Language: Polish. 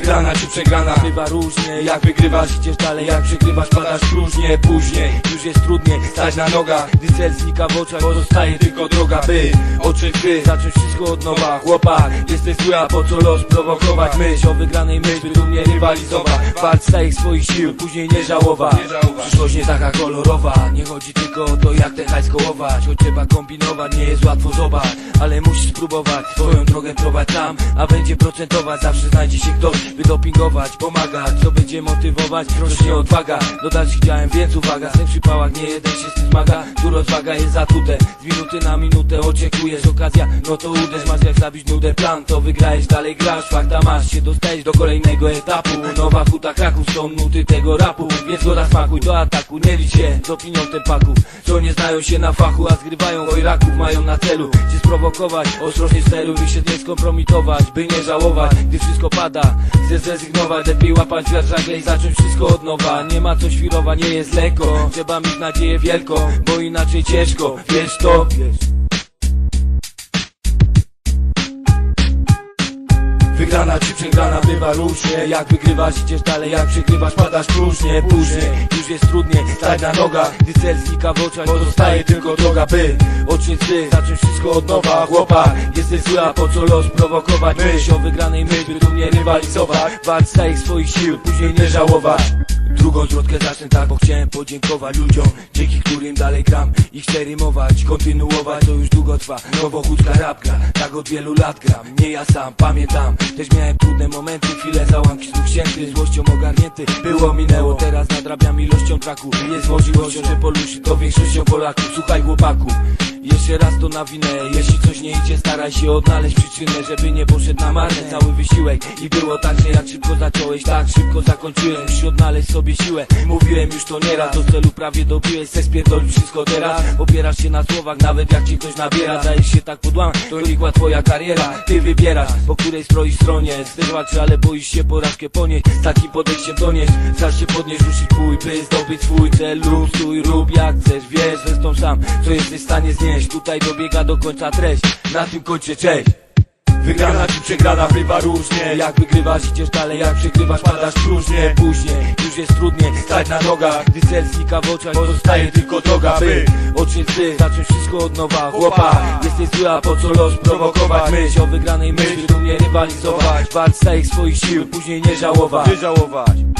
Wygrana czy przegrana. Bywa różnie Jak wygrywasz idziesz dalej, jak przegrywasz padasz próżnie. Później już jest trudniej stać na nogach. Gdy cel znika w oczach, pozostaje tylko droga By oczy gry, zacząć wszystko od nowa. Chłopak, jesteś zły, a po co los prowokować? Myśl o wygranej myśl, by dumnie rywalizować Walcz staje swoich sił, później nie żałować Przyszłość nie taka kolorowa. Nie chodzi tylko o to jak ten hajs kołować. Choć trzeba kombinować, nie jest łatwo zobacz. Ale musisz spróbować, swoją drogę prowadź tam A będzie procentować, zawsze znajdzie się ktoś By dopingować, pomagać, co będzie motywować. Rośnie odwaga, dodać chciałem więc uwaga. W tym przypałach nie jeden się z tym zmaga. Tu rozwaga jest zatute, z minuty na minutę oczekujesz okazja No to uderz, masz jak zabić nudę plan To wygrajesz, dalej grasz, fakta masz się Dostajesz do kolejnego etapu. Nowa huta kraków, są nuty tego rapu. Więc go smakuj do ataku, nie licz się z opinią tempaków Co nie znają się na fachu, a zgrywają ojraków Mają na celu cię sprowokować Ostrożnie steruj, by się nie skompromitować By nie żałować, gdy wszystko pada Chcę zrezygnować, lepiej łapać wiatr żagle i zacząć wszystko od nowa. Nie ma co świrować, nie jest lekko. Trzeba mieć nadzieję wielką, bo inaczej ciężko. Wiesz to, wiesz Wygrana czy przegrana bywa różnie Jak wygrywasz idziesz dalej, jak przegrywasz padasz próżnie Później. Już jest trudniej stać na nogach. Gdy cel znika w oczach, pozostaje tylko droga By oczy zły, zacząć wszystko od nowa Chłopak, jesteś zły, a po co los prowokować? Myśl o wygranej myśl, by dumnie rywalizować. Walcz staje swoich sił, później nie żałować Drugą zwrotkę zacznę tak, bo chciałem podziękować ludziom Dzięki którym dalej gram i chcę rymować Kontynuować, to już długo trwa Nowochódzka rapka, tak od wielu lat gram. Nie ja sam, pamiętam Też miałem trudne momenty, chwile załamki znów ścięty Złością ogarnięty, było minęło. Teraz nadrabiam ilością traku Jest możliwością, że poluszy to większością Polaków. Słuchaj chłopaku jeszcze raz to nawinę. Jeśli coś nie idzie, staraj się odnaleźć przyczynę Żeby nie poszedł na marne. Cały wysiłek I było tak, że jak szybko zacząłeś, tak szybko zakończyłem. Musisz odnaleźć sobie siłę. Mówiłem już to nieraz, do celu prawie dobiłeś. Chcesz spierdolić wszystko teraz. Opierasz się na słowach, nawet jak ci ktoś nabiera. Dajesz się tak podłam, to nikła twoja kariera. Ty wybierasz, po której stroisz stronie. Chcesz ale boisz się porażkę ponieść. Z takim podejściem donieść. Zaś się podnieść, ruszyć bój, by zdobyć swój cel. Lub stój, rób jak chcesz, wiesz zresztą sam Co jesteś w stanie znieść, tutaj dobiega do końca treść. Na tym kończę, cześć. Wygrana czy przegrana bywa różnie. Jak wygrywasz idziesz dalej, jak przegrywasz padasz próżnie. Później już jest trudniej stać na nogach. Gdy cel znika w oczach, pozostaje tylko droga By oczy zły, zacząć wszystko od nowa. Chłopak, jesteś zły, a po co los prowokować? Myśl o wygranej myśl, by dumnie rywalizować. Walcz swoich sił, później nie żałować. Nie żałować